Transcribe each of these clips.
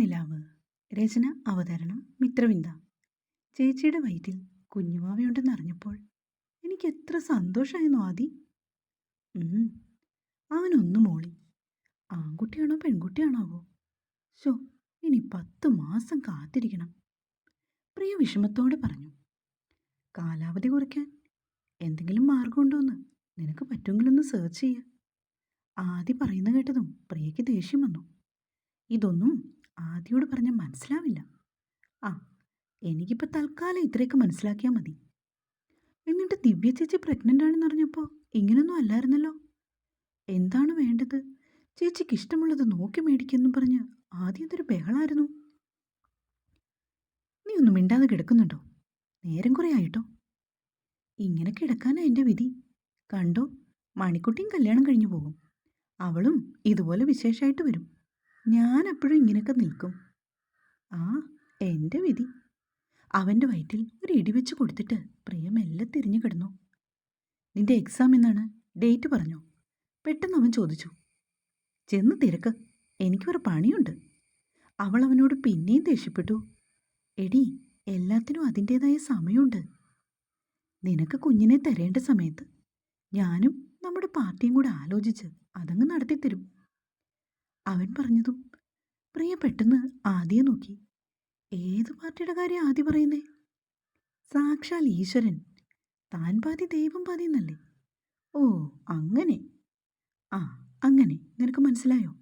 നിലാവ് രചന അവതരണം മിത്രവിന്ദ. ചേച്ചിയുടെ വയറ്റിൽ കുഞ്ഞുവാവയുണ്ടെന്ന് അറിഞ്ഞപ്പോൾ എനിക്ക് എത്ര സന്തോഷമായിരുന്നു ആദി. അവനൊന്നു മോളി. ആൺകുട്ടിയാണോ പെൺകുട്ടിയാണാവോ? ഷോ ഇനി പത്ത് മാസം കാത്തിരിക്കണം. പ്രിയ വിഷമത്തോടെ പറഞ്ഞു. കാലാവധി കുറയ്ക്കാൻ എന്തെങ്കിലും മാർഗമുണ്ടോന്ന് നിനക്ക് പറ്റുമെങ്കിലൊന്ന് സെർച്ച് ചെയ്യുക ആദി പറയുന്ന കേട്ടതും പ്രിയയ്ക്ക് ദേഷ്യം വന്നു. ഇതൊന്നും ആദിയോട് പറഞ്ഞാൽ മനസ്സിലാവില്ല. ആ എനിക്കിപ്പോൾ തൽക്കാലം ഇത്രയൊക്കെ മനസ്സിലാക്കിയാൽ മതി. എന്നിട്ട് ദിവ്യ ചേച്ചി പ്രഗ്നന്റ് ആണെന്ന് അറിഞ്ഞപ്പോൾ ഇങ്ങനൊന്നും അല്ലായിരുന്നല്ലോ? എന്താണ് വേണ്ടത്? ചേച്ചിക്ക് ഇഷ്ടമുള്ളത് നോക്കി മേടിക്കുമെന്നും പറഞ്ഞ് ആദ്യം ഇതൊരു ബഹളായിരുന്നു. നീ ഒന്നും മിണ്ടാതെ കിടക്കുന്നുണ്ടോ? നേരം കുറേ ആയിട്ടോ? ഇങ്ങനെ കിടക്കാനാ എന്റെ വിധി. കണ്ടോ? മണിക്കുട്ടിയും കല്യാണം കഴിഞ്ഞു പോകും. അവളും ഇതുപോലെ വിശേഷമായിട്ട് വരും. ഞാൻ എപ്പോഴും ഇങ്ങനെയൊക്കെ നിൽക്കും. ആ എന്റെ വിധി. അവന്റെ വയറ്റിൽ ഒരു ഇടി വെച്ച് കൊടുത്തിട്ട് പ്രിയം എല്ലാം തിരിഞ്ഞു കിടന്നു. നിന്റെ എക്സാം എന്നാണ്? ഡേറ്റ് പറഞ്ഞു. പെട്ടെന്ന് അവൻ ചോദിച്ചു. ചെന്ന് തിരക്ക്. എനിക്കൊരു പണിയുണ്ട്. അവൾ അവനോട് പിന്നെയും ദേഷ്യപ്പെട്ടു. എടി എല്ലാത്തിനും അതിന്റേതായ സമയമുണ്ട്. നിനക്ക് കുഞ്ഞിനെ തരേണ്ട സമയത്ത് ഞാനും നമ്മുടെ പാർട്ടിയും കൂടെ ആലോചിച്ച് അതങ്ങ് നടത്തിത്തരും. അവൻ പറഞ്ഞതും പ്രിയ പെട്ടെന്ന് ആദ്യം നോക്കി. ഏത് പാർട്ടിയുടെ കാര്യം ആദ്യം പറയുന്നേ? സാക്ഷാൽ ഈശ്വരൻ. താൻ പാതി ദൈവം പാതി എന്നല്ലേ? ഓ അങ്ങനെ. ആ അങ്ങനെ. നിനക്ക് മനസ്സിലായോ?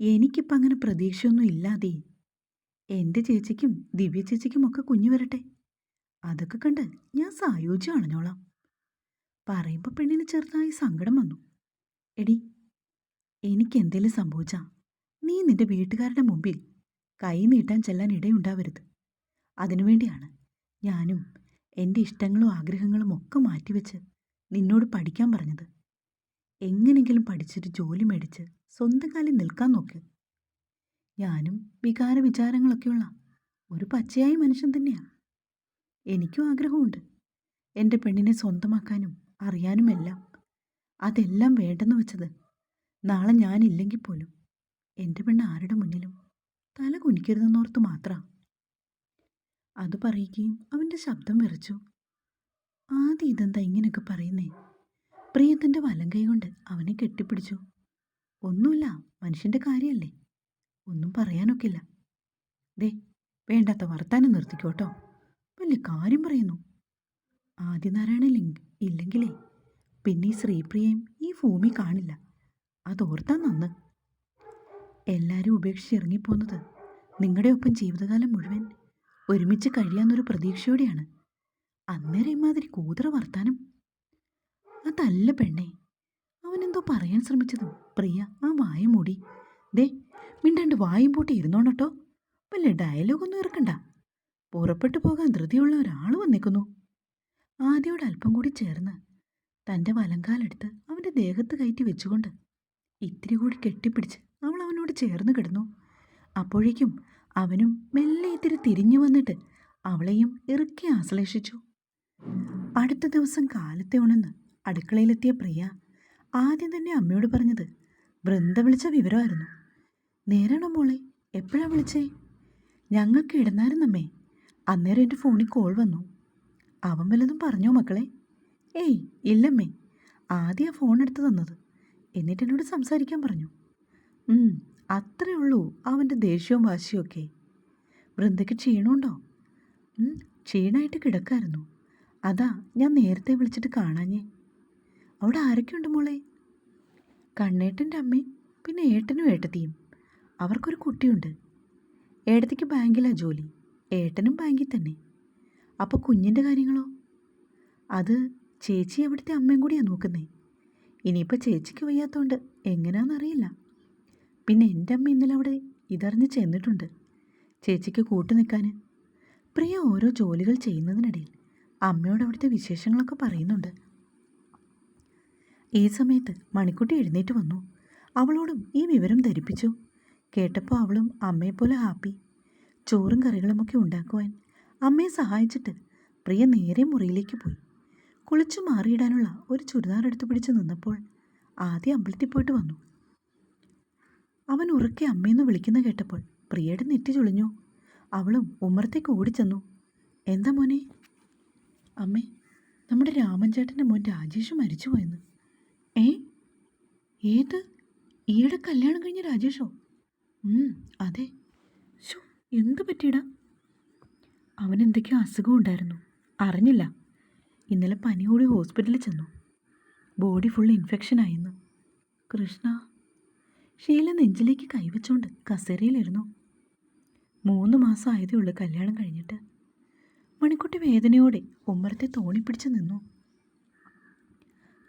എനിക്കിപ്പോൾ അങ്ങനെ പ്രതീക്ഷയൊന്നും ഇല്ലാതെ എന്റെ ചേച്ചിക്കും ദിവ്യ ചേച്ചിക്കും ഒക്കെ കുഞ്ഞു വരട്ടെ. അതൊക്കെ കണ്ട് ഞാൻ സായോജ്യം അണഞ്ഞോളാം. പറയുമ്പോൾ പെണ്ണിന് ചെറുതായി സങ്കടം വന്നു. എടി എനിക്കെന്തേലും സംഭവിച്ചാ നീ നിന്റെ വീട്ടുകാരുടെ മുമ്പിൽ കൈ നീട്ടാൻ ചെല്ലാൻ ഇടയുണ്ടാവരുത്. അതിനുവേണ്ടിയാണ് ഞാനും എന്റെ ഇഷ്ടങ്ങളും ആഗ്രഹങ്ങളും ഒക്കെ മാറ്റിവെച്ച് നിന്നോട് പഠിക്കാൻ പറഞ്ഞത്. എങ്ങനെങ്കിലും പഠിച്ചിട്ട് ജോലി മേടിച്ച് സ്വന്തം കാലിൽ നിൽക്കാൻ നോക്ക്. ഞാനും വികാര വിചാരങ്ങളൊക്കെയുള്ള ഒരു പച്ചയായ മനുഷ്യൻ തന്നെയാണ് എനിക്കും ആഗ്രഹമുണ്ട്. എന്റെ പെണ്ണിനെ സ്വന്തമാക്കാനും അറിയാനുമെല്ലാം. അതെല്ലാം വേണ്ടെന്ന് വെച്ചത് നാളെ ഞാനില്ലെങ്കിൽ പോലും എന്റെ പെണ്ണ് ആരുടെ മുന്നിലും തല കുനിക്കരുതെന്നോർത്ത് മാത്രം. അത് പറയുകയും അവന്റെ ശബ്ദം വിറച്ചു. ആദ്യം ഇതെന്താ ഇങ്ങനെയൊക്കെ പറയുന്നേ? പ്രിയത്തിന്റെ വലം കൈ കൊണ്ട് അവനെ കെട്ടിപ്പിടിച്ചു. ഒന്നുമില്ല മനുഷ്യന്റെ കാര്യമല്ലേ ഒന്നും പറയാനൊക്കില്ല. ദേ വേണ്ടാത്ത വർത്താനം നിർത്തിക്കോട്ടോ. വലിയ കാര്യം പറയുന്നു. ആദിനാരായണൻ ഇല്ലെങ്കിലേ പിന്നെ ഈ ശ്രീപ്രിയയും ഈ ഭൂമി കാണില്ല. അതോർത്താ നന്ന്. എല്ലാവരും ഉപേക്ഷിച്ച് ഇറങ്ങിപ്പോന്നത് നിങ്ങളുടെ ഒപ്പം ജീവിതകാലം മുഴുവൻ. ഒരുമിച്ച് കഴിയാന്നൊരു പ്രതീക്ഷയോടെയാണ്. അന്നേരം ഇമാതിരി കൂതറ വർത്താനം. അതല്ല പെണ്ണേ അവനെന്തോ പറയാൻ ശ്രമിച്ചതും. പ്രിയ ആ വായ മൂടി. ദേ മിണ്ടണ്ട് വായും പൂട്ടി ഇരുന്നോണട്ടോ. വല്ല ഡയലോഗൊന്നും ഇറക്കണ്ട. പുറപ്പെട്ടു പോകാൻ ധൃതിയുള്ള ഒരാൾ വന്നേക്കുന്നു. ആദ്യയോട് അല്പം കൂടി ചേർന്ന് തന്റെ വലങ്കാലെടുത്ത് അവന്റെ ദേഹത്ത് കയറ്റി വെച്ചുകൊണ്ട് ഇത്തിരി കൂടി കെട്ടിപ്പിടിച്ച് അവൾ അവനോട് ചേർന്ന് കിടന്നു. അപ്പോഴേക്കും അവനും മെല്ലെ ഇത്തിരി തിരിഞ്ഞു വന്നിട്ട് അവളെയും ഇറുക്കി ആശ്ലേഷിച്ചു. അടുത്ത ദിവസം കാലത്തെ ഉണന്ന് അടുക്കളയിലെത്തിയ പ്രിയ ആദ്യം തന്നെ അമ്മയോട് പറഞ്ഞത് വൃന്ദ വിളിച്ച വിവരമായിരുന്നു. നേരാണോ മോളെ? എപ്പോഴാണ് വിളിച്ചേ? ഞങ്ങൾക്ക് ഇടുന്നായിരുന്നമ്മേ. അന്നേരം എന്റെ ഫോണിൽ കോൾ വന്നു. അവൻ വല്ലതും പറഞ്ഞോ മക്കളെ? ഏയ് ഇല്ലമ്മേ. ആദ്യം ഫോൺ എടുത്ത് തന്നത്. എന്നിട്ട് എന്നോട് സംസാരിക്കാൻ പറഞ്ഞു. അത്രേ ഉള്ളൂ അവന്റെ ദേഷ്യവും വാശിയൊക്കെ വൃന്ദയ്ക്ക് ക്ഷീണമുണ്ടോ? ക്ഷീണമായിട്ട് കിടക്കായിരുന്നു. അതാ ഞാൻ നേരത്തെ വിളിച്ചിട്ട് കാണാഞ്ഞേ. അവിടെ ആരൊക്കെയുണ്ട് മോളെ? കണ്ണേട്ടന്റെ അമ്മയും പിന്നെ ഏട്ടനും ഏട്ടത്തിയും. അവർക്കൊരു കുട്ടിയുണ്ട്. ഏട്ടത്തിക്ക് ബാങ്കിലാണ് ജോലി. ഏട്ടനും ബാങ്കിൽ തന്നെ. അപ്പോൾ കുഞ്ഞിന്റെ കാര്യങ്ങളോ? അത് ചേച്ചി അവിടുത്തെ അമ്മയും കൂടിയാണ് നോക്കുന്നേ. ഇനിയിപ്പോൾ ചേച്ചിക്ക് വയ്യാത്തതുകൊണ്ട് എങ്ങനെയാണെന്നറിയില്ല പിന്നെ എന്റെ അമ്മ ഇന്നലെ അവിടെ ഇതറിഞ്ഞ് ചെന്നിട്ടുണ്ട്. ചേച്ചിക്ക് കൂട്ടു നിൽക്കാൻ പ്രിയ ഓരോ ജോലികൾ ചെയ്യുന്നതിനിടയിൽ അമ്മയോട് അവിടുത്തെ വിശേഷങ്ങളൊക്കെ പറയുന്നുണ്ട്. ഈ സമയത്ത് മണിക്കുട്ടി എഴുന്നേറ്റ് വന്നു. അവളോടും ഈ വിവരം ധരിപ്പിച്ചു. കേട്ടപ്പോൾ അവളും അമ്മയെപ്പോലെ ഹാപ്പി. ചോറും കറികളുമൊക്കെ ഉണ്ടാക്കുവാൻ അമ്മയെ സഹായിച്ചിട്ട് പ്രിയ നേരെ മുറിയിലേക്ക് പോയി. കുളിച്ചു മാറിയിടാനുള്ള ഒരു ചുരിദാർ എടുത്തു പിടിച്ച് നിന്നപ്പോൾ ആദ്യം അമ്പലത്തിൽ പോയിട്ട് വന്നു. അവൻ ഉറക്കെ അമ്മയെന്ന് വിളിക്കുന്ന കേട്ടപ്പോൾ പ്രിയയുടെ നെറ്റി ചുളിഞ്ഞു. അവളും ഉമ്മറത്തേക്ക് ഓടിച്ചെന്നു. എന്താ മോനെ? അമ്മേ നമ്മുടെ രാമൻ ചേട്ടന്റെ മോൻ രാജേഷ് മരിച്ചു പോയെന്ന്. ഏ? ഏത്? ഈയിടെ കല്യാണം കഴിഞ്ഞ രാജേഷോ? അതെ. ശോ എന്ത് പറ്റിയിടാ? അവൻ എന്തൊക്കെയോ അസുഖം ഉണ്ടായിരുന്നു. അറിഞ്ഞില്ല. ഇന്നലെ പനിയോടി ഹോസ്പിറ്റലിൽ ചെന്നു. ബോഡി ഫുൾ ഇൻഫെക്ഷൻ ആയിരുന്നു. കൃഷ്ണ ഷീല നെഞ്ചിലേക്ക് കൈവച്ചുകൊണ്ട് കസേരയിലിരുന്നു. മൂന്ന് മാസം ആയതേ ഉള്ളൂ കല്യാണം കഴിഞ്ഞിട്ട്. മണിക്കുട്ടി വേദനയോടെ ഉമ്മറത്തെ തോണി പിടിച്ചു നിന്നു.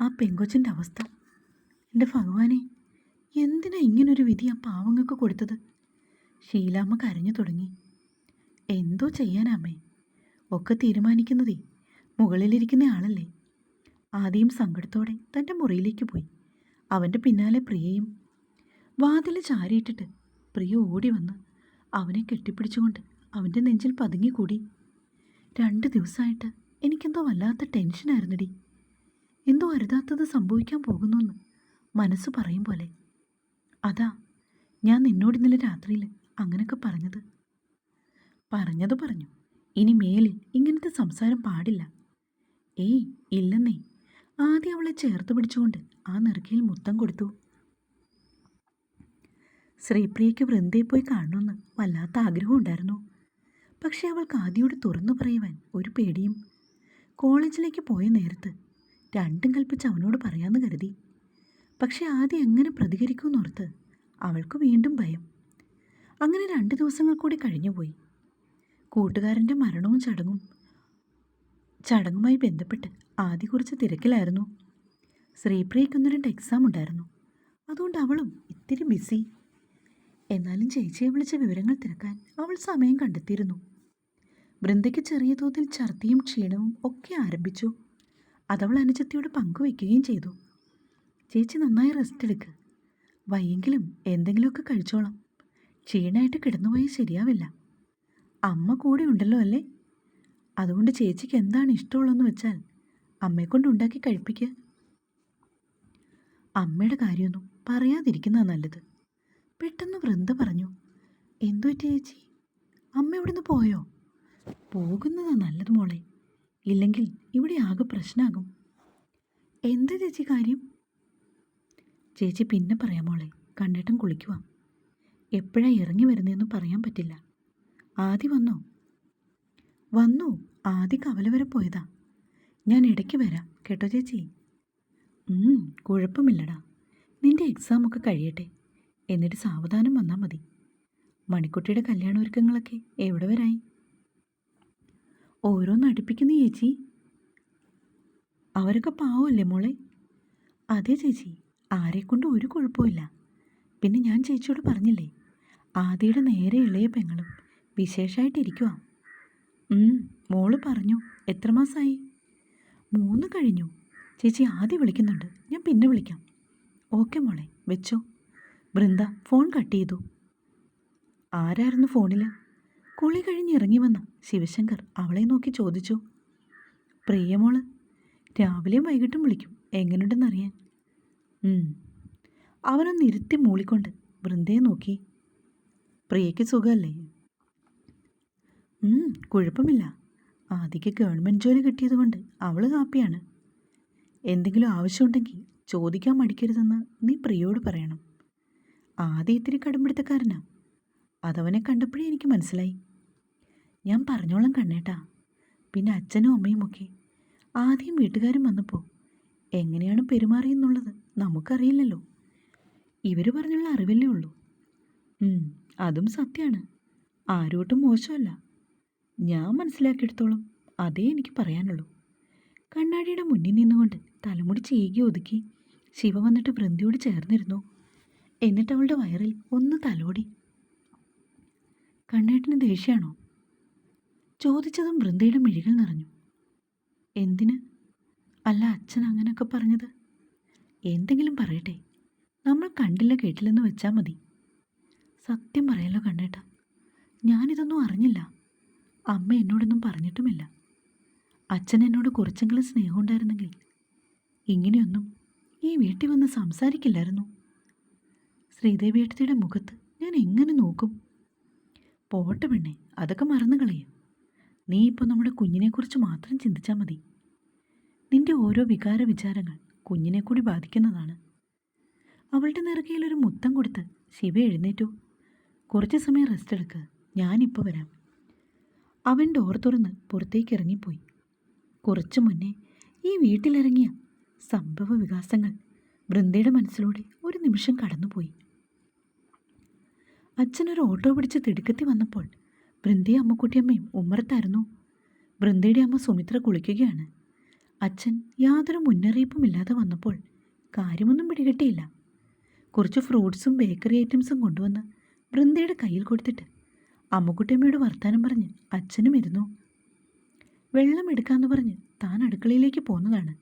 ആ പെങ്കൊച്ചിന്റെ അവസ്ഥ. എന്റെ ഭഗവാനെ എന്തിനാ ഇങ്ങനൊരു വിധി ആ പാവങ്ങൾക്ക് കൊടുത്തത്? ഷീലാമ്മ കരഞ്ഞു തുടങ്ങി. എന്തോ ചെയ്യാനാമ്മേ ഒക്കെ തീരുമാനിക്കുന്നതേ. മുകളിലിരിക്കുന്ന ആളല്ലേ? ആദ്യം സങ്കടത്തോടെ തന്റെ മുറിയിലേക്ക് പോയി. അവന്റെ പിന്നാലെ പ്രിയയും വാതിൽ ചാരിയിട്ടിട്ട് പ്രിയ ഓടി വന്ന് അവനെ കെട്ടിപ്പിടിച്ചുകൊണ്ട് അവന്റെ നെഞ്ചിൽ പതുങ്ങിക്കൂടി. രണ്ട് ദിവസമായിട്ട് എനിക്കെന്തോ വല്ലാത്ത ടെൻഷനായിരുന്നടി. എന്തോ അരുതാത്തത് സംഭവിക്കാൻ പോകുന്നുവെന്ന് മനസ്സ് പറയും പോലെ. അതാ ഞാൻ നിന്നോട് ഇന്നലെ രാത്രിയിൽ അങ്ങനെയൊക്കെ പറഞ്ഞത്. പറഞ്ഞത് പറഞ്ഞു. ഇനി മേലിൽ ഇങ്ങനത്തെ സംസാരം പാടില്ല. ഏയ് ഇല്ലെന്നേ. ആദ്യം അവളെ ചേർത്ത് പിടിച്ചുകൊണ്ട് ആ നെറുകയിൽ മുത്തം കൊടുത്തു. ശ്രീപ്രിയയ്ക്ക് വൃന്ദയെ പോയി കാണണമെന്ന് വല്ലാത്ത ആഗ്രഹം ഉണ്ടായിരുന്നു. പക്ഷേ അവൾക്ക് ആദ്യയോട് തുറന്നു പറയുവാൻ ഒരു പേടിയും. കോളേജിലേക്ക് പോയ നേരത്ത് രണ്ടും കൽപ്പിച്ച് അവനോട് പറയാമെന്ന് കരുതി. പക്ഷേ ആദ്യം എങ്ങനെ പ്രതികരിക്കുമെന്നോർത്ത് അവൾക്ക് വീണ്ടും ഭയം. അങ്ങനെ രണ്ട് ദിവസങ്ങൾ കൂടി കഴിഞ്ഞുപോയി. കൂട്ടുകാരന്റെ മരണവും ചടങ്ങും ചടങ്ങുമായി ബന്ധപ്പെട്ട് ആദ്യ കുറച്ച് തിരക്കിലായിരുന്നു. ശ്രീപ്രിയയ്ക്ക് ഒന്ന് രണ്ട് എക്സാം ഉണ്ടായിരുന്നു. അതുകൊണ്ട് അവളും ഇത്തിരി ബിസി. എന്നാലും ചേച്ചിയെ വിളിച്ച വിവരങ്ങൾ തിരക്കാൻ അവൾ സമയം കണ്ടെത്തിയിരുന്നു. വൃന്ദയ്ക്ക് ചെറിയ തോതിൽ ഛർദിയും ക്ഷീണവും ഒക്കെ ആരംഭിച്ചു. അതവൾ അനുജത്തിയോട് പങ്കുവയ്ക്കുകയും ചെയ്തു. ചേച്ചി നന്നായി റെസ്റ്റ് എടുക്ക്. വയ്യെങ്കിലും എന്തെങ്കിലുമൊക്കെ കഴിച്ചോളാം. ക്ഷീണമായിട്ട് കിടന്നുപോയാൽ ശരിയാവില്ല. അമ്മ കൂടെ ഉണ്ടല്ലോ അല്ലേ? അതുകൊണ്ട് ചേച്ചിക്ക് എന്താണ് ഇഷ്ടമുള്ളതെന്ന് വെച്ചാൽ അമ്മയെക്കൊണ്ട് ഉണ്ടാക്കി കഴിപ്പിക്കുക. അമ്മയുടെ കാര്യമൊന്നും പറയാതിരിക്കുന്നതാണ് നല്ലത്. പെട്ടെന്ന് വൃന്ദ പറഞ്ഞു എന്തു പറ്റി ചേച്ചി? അമ്മ ഇവിടുന്ന് പോയോ? പോകുന്നതാ നല്ലത് മോളെ. ഇല്ലെങ്കിൽ ഇവിടെ ആകെ പ്രശ്നമാകും എന്താ ചേച്ചി കാര്യം? ചേച്ചി പിന്നെ പറയാം മോളെ. കണ്ടിട്ടും കുളിക്കുവാം. എപ്പോഴാണ് ഇറങ്ങി വരുന്നതെന്ന് പറയാൻ പറ്റില്ല. ആദ്യം വന്നോ? വന്നു. ആദ്യ കവല വരെ പോയതാ. ഞാൻ ഇടയ്ക്ക് വരാം കേട്ടോ ചേച്ചി? കുഴപ്പമില്ലടാ. നിന്റെ എക്സാമൊക്കെ കഴിയട്ടെ. എന്നിട്ട് സാവധാനം വന്നാൽ മതി. മണിക്കുട്ടിയുടെ കല്യാണ ഒരുക്കങ്ങളൊക്കെ എവിടെ വരായി? ഓരോന്ന് അടുപ്പിക്കുന്ന ചേച്ചി. അവരൊക്കെ പാവമല്ലേ മോളെ? അതെ ചേച്ചി ആരെക്കൊണ്ട് ഒരു കുഴപ്പമില്ല പിന്നെ ഞാൻ ചേച്ചിയോട് പറഞ്ഞില്ലേ ആദിയുടെ നേരെ ഇളയ പെങ്ങളും വിശേഷമായിട്ടിരിക്കുക മോൾ പറഞ്ഞു എത്ര മാസമായി മൂന്ന് കഴിഞ്ഞു. ചേച്ചി ആദ്യം വിളിക്കുന്നുണ്ട്. ഞാൻ പിന്നെ വിളിക്കാം. ഓക്കെ മോളെ വെച്ചോ. ബൃന്ദ ഫോൺ കട്ട് ചെയ്തു. ആരായിരുന്നു ഫോണിൽ കുളി കഴിഞ്ഞ് ഇറങ്ങി വന്ന ശിവശങ്കർ. അവളെ നോക്കി ചോദിച്ചു. പ്രിയമോൾ രാവിലെയും വൈകിട്ടും വിളിക്കും. എങ്ങനെയുണ്ടെന്നറിയാൻ അവനൊന്നിരുത്തി മൂളിക്കൊണ്ട് വൃന്ദയെ നോക്കി. പ്രിയയ്ക്ക് സുഖമല്ലേ? കുഴപ്പമില്ല. ആദ്യക്ക് ഗവൺമെന്റ് ജോലി കിട്ടിയതുകൊണ്ട് അവൾ ഹാപ്പിയാണ്. എന്തെങ്കിലും ആവശ്യമുണ്ടെങ്കിൽ ചോദിക്കാൻ മടിക്കരുതെന്ന് നീ പ്രിയോട് പറയണം. ആദ്യം ഇത്തിരി കടുംപിടുത്തക്കാരനാ അതവനെ കണ്ടപ്പോഴേ എനിക്ക് മനസ്സിലായി. ഞാൻ പറഞ്ഞോളാം കണ്ണേട്ടാ. പിന്നെ അച്ഛനും അമ്മയും ഒക്കെ. ആദ്യം വീട്ടുകാരും വന്നപ്പോൾ എങ്ങനെയാണ് പെരുമാറിയെന്നുള്ളത് നമുക്കറിയില്ലല്ലോ. ഇവർ പറഞ്ഞുള്ള അറിവല്ലേ ഉള്ളൂ. അതും സത്യമാണ് ആരോട്ടും മോശമല്ല. ഞാൻ മനസ്സിലാക്കിയെടുത്തോളം അതേ എനിക്ക് പറയാനുള്ളൂ. കണ്ണാടിയുടെ മുന്നിൽ നിന്നുകൊണ്ട് തലമുടി ചെയ്യുകി ഒതുക്കി ശിവ വന്നിട്ട് വൃന്ദിയോട് ചേർന്നിരുന്നു. എന്നിട്ട് അവളുടെ വയറിൽ ഒന്ന് തലോടി. കണ്ണേട്ടിന് ദേഷ്യമാണോ ചോദിച്ചതും വൃന്ദയുടെ മിഴികൾ നിറഞ്ഞു. എന്തിന്? അല്ല അച്ഛൻ അങ്ങനെയൊക്കെ പറഞ്ഞത്. എന്തെങ്കിലും പറയട്ടെ. നമ്മൾ കണ്ടില്ല കേട്ടില്ലെന്ന് വെച്ചാൽ മതി. സത്യം പറയല്ലോ കണ്ണേട്ട. ഞാനിതൊന്നും അറിഞ്ഞില്ല. അമ്മ എന്നോടൊന്നും പറഞ്ഞിട്ടുമില്ല. അച്ഛൻ എന്നോട് കുറച്ചെങ്കിലും സ്നേഹം ഉണ്ടായിരുന്നെങ്കിൽ ഇങ്ങനെയൊന്നും ഈ വീട്ടിൽ വന്ന് സംസാരിക്കില്ലായിരുന്നു. ശ്രീദേവിയേട്ടത്തിയുടെ മുഖത്ത് ഞാൻ എങ്ങനെ നോക്കും? പോട്ടെ പെണ്ണെ അതൊക്കെ മറന്നു കളയും. നീ ഇപ്പോൾ നമ്മുടെ കുഞ്ഞിനെക്കുറിച്ച് മാത്രം ചിന്തിച്ചാൽ മതി. നിന്റെ ഓരോ വികാര വിചാരങ്ങൾ കുഞ്ഞിനെ കൂടി ബാധിക്കുന്നതാണ്. അവളുടെ നിറകയിൽ ഒരു മുത്തം കൊടുത്ത് ശിവ എഴുന്നേറ്റു. കുറച്ച് സമയം റെസ്റ്റ് എടുക്കുക ഞാനിപ്പോൾ വരാം. അവൻ ഡോർ തുറന്ന് പുറത്തേക്ക് ഇറങ്ങിപ്പോയി കുറച്ചു മുന്നേ ഈ വീട്ടിലിറങ്ങിയ സംഭവ വികാസങ്ങൾ വൃന്ദയുടെ മനസ്സിലൂടെ ഒരു നിമിഷം കടന്നുപോയി. അച്ഛനൊരു ഓട്ടോ പിടിച്ച് തിടുക്കത്തി വന്നപ്പോൾ വൃന്ദയും അമ്മക്കുട്ടിയമ്മയും ഉമ്മറത്തായിരുന്നു. വൃന്ദയുടെ അമ്മ സുമിത്ര കുളിക്കുകയാണ്. അച്ഛൻ യാതൊരു മുന്നറിയിപ്പും ഇല്ലാതെ വന്നപ്പോൾ കാര്യമൊന്നും പിടികിട്ടിയില്ല. കുറച്ച് ഫ്രൂട്ട്സും ബേക്കറി ഐറ്റംസും കൊണ്ടുവന്ന് വൃന്ദയുടെ കയ്യിൽ കൊടുത്തിട്ട് അമ്മക്കുട്ടിയമ്മയോട് വർത്താനം പറഞ്ഞ് അച്ഛനും ഇരുന്നു. വെള്ളം എടുക്കാമെന്ന് പറഞ്ഞ് താൻ അടുക്കളയിലേക്ക് പോന്നതാണ്.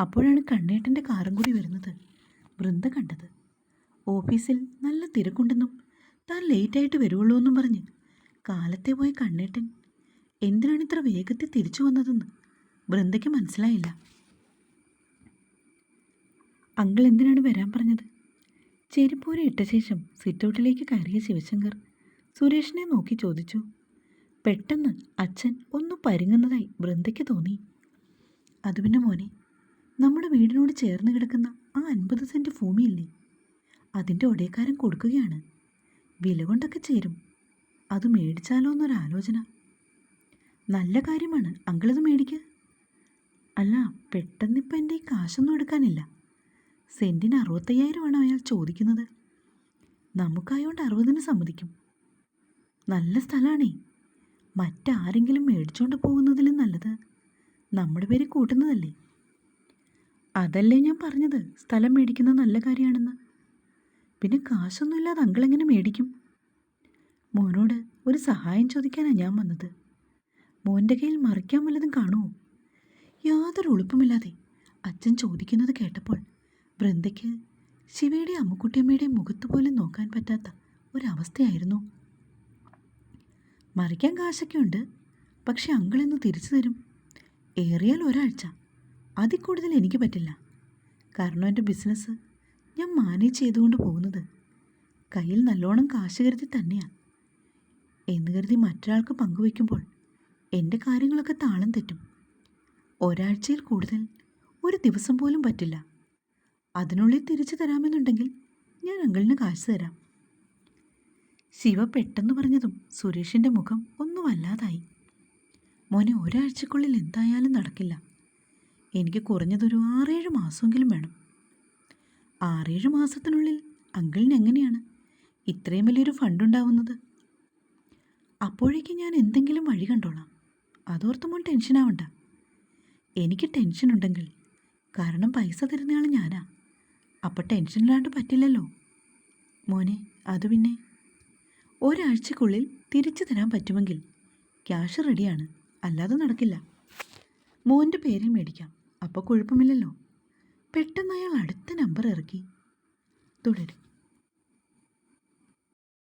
അപ്പോഴാണ് കണ്ണേട്ടന്റെ കാറും കൂടി വരുന്നത്. വൃന്ദ കണ്ടത്. ഓഫീസിൽ നല്ല തിരക്കുണ്ടെന്നും താൻ ലേറ്റായിട്ട് വരുവുള്ളൂ എന്നും പറഞ്ഞ് കാലത്തെ പോയ കണ്ണേട്ടൻ എന്തിനാണ് ഇത്ര വേഗത്തിൽ തിരിച്ചു വന്നതെന്ന് വൃന്ദയ്ക്ക് മനസ്സിലായില്ല. അങ്കിൾ എന്തിനാണ് വരാൻ പറഞ്ഞത്? ചെരുപ്പൂരി ഇട്ട ശേഷം സിറ്റൗട്ടിലേക്ക് കയറിയ ശിവശങ്കർ സുരേഷിനെ നോക്കി ചോദിച്ചു. പെട്ടെന്ന് അച്ഛൻ ഒന്ന് പരുങ്ങുന്നതായി വൃന്ദയ്ക്ക് തോന്നി. അത് പിന്നെ മോനെ നമ്മുടെ വീടിനോട് ചേർന്ന് കിടക്കുന്ന ആ അൻപത് സെന്റ് ഭൂമിയില്ലേ? അതിന്റെ ഒടേക്കാരൻ കൊടുക്കുകയാണ്. വില കൊണ്ടൊക്കെ ചേരും. അത് മേടിച്ചാലോ എന്നൊരാലോചന നല്ല കാര്യമാണ്. അങ്കിളത് മേടിക്കുക അല്ല പെട്ടെന്നിപ്പോൾ എന്റെ കാശൊന്നും എടുക്കാനില്ല. സെന്റിന് അറുപത്തയ്യായിരമാണ് അയാൾ ചോദിക്കുന്നത്? നമുക്കായോണ്ട് അറുപതിന് സമ്മതിക്കും. നല്ല സ്ഥലമാണേ മറ്റാരെങ്കിലും മേടിച്ചോണ്ട് പോകുന്നതിലും നല്ലത് നമ്മുടെ പേര് കൂട്ടുന്നതല്ലേ? അതല്ലേ ഞാൻ പറഞ്ഞത്. സ്ഥലം മേടിക്കുന്നത് നല്ല കാര്യമാണെന്ന്. പിന്നെ കാശൊന്നുമില്ലാതെ അങ്കിളെങ്ങനെ മേടിക്കും? മോനോട് ഒരു സഹായം ചോദിക്കാനാണ് ഞാൻ വന്നത്. മോന്റെ കയ്യിൽ മറിക്കാൻ വല്ലതും കാണുമോ? യാതൊരു ഉളുപ്പുമില്ലാതെ അച്ഛൻ ചോദിക്കുന്നത് കേട്ടപ്പോൾ വൃന്ദയ്ക്ക് ശിവയുടെയും അമ്മുക്കുട്ടിയമ്മയുടെയും മുഖത്ത് പോലും നോക്കാൻ പറ്റാത്ത ഒരവസ്ഥയായിരുന്നു. മറിക്കാൻ കാശൊക്കെ ഉണ്ട്. പക്ഷെ അങ്കിൾ ഇന്ന് തിരിച്ചു തരും. ഏറിയാൽ ഒരാഴ്ച. അതിൽ കൂടുതൽ എനിക്ക് പറ്റില്ല. കാരണം എന്റെ ബിസിനസ് ഞാൻ മാനേജ് ചെയ്തുകൊണ്ട് പോകുന്നത്. കയ്യിൽ നല്ലോണം കാശ് കരുതി തന്നെയാണ് എന്ന് കരുതി മറ്റൊരാൾക്ക് പങ്കുവയ്ക്കുമ്പോൾ എന്റെ കാര്യങ്ങളൊക്കെ താളം തെറ്റും. ഒരാഴ്ചയിൽ കൂടുതൽ ഒരു ദിവസം പോലും പറ്റില്ല. അതിനുള്ളിൽ തിരിച്ചു തരാമെന്നുണ്ടെങ്കിൽ ഞാൻ അങ്കിളിന് കാശ് തരാം. ശിവ പെട്ടെന്ന് പറഞ്ഞതും സുരേഷിന്റെ മുഖം ഒന്നും വല്ലാതായി മോനെ ഒരാഴ്ചക്കുള്ളിൽ എന്തായാലും നടക്കില്ല. എനിക്ക് കുറഞ്ഞതൊരു ആറേഴ് മാസമെങ്കിലും വേണം. ആറേഴ് മാസത്തിനുള്ളിൽ അങ്കിളിന് എങ്ങനെയാണ് ഇത്രയും വലിയൊരു ഫണ്ട് ഉണ്ടാവുന്നത്? അപ്പോഴേക്കും ഞാൻ എന്തെങ്കിലും വഴി കണ്ടോളാം. അതോർത്ത് മോൻ ടെൻഷനാവണ്ട എനിക്ക് ടെൻഷൻ ഉണ്ടെങ്കിൽ കാരണം പൈസ തരുന്നയാൾ ഞാനാ. അപ്പം ടെൻഷനില്ലാണ്ട് പറ്റില്ലല്ലോ. മോനെ അത് പിന്നെ ഒരാഴ്ചക്കുള്ളിൽ തിരിച്ചു തരാൻ പറ്റുമെങ്കിൽ ക്യാഷ് റെഡിയാണ്. അല്ലാതെ നടക്കില്ല. മോന്റെ പേരിൽ മേടിക്കാം. അപ്പോൾ കുഴപ്പമില്ലല്ലോ. പെട്ടെന്ന് അയാൾ അടുത്ത നമ്പർ ഇറക്കി. തുടരും.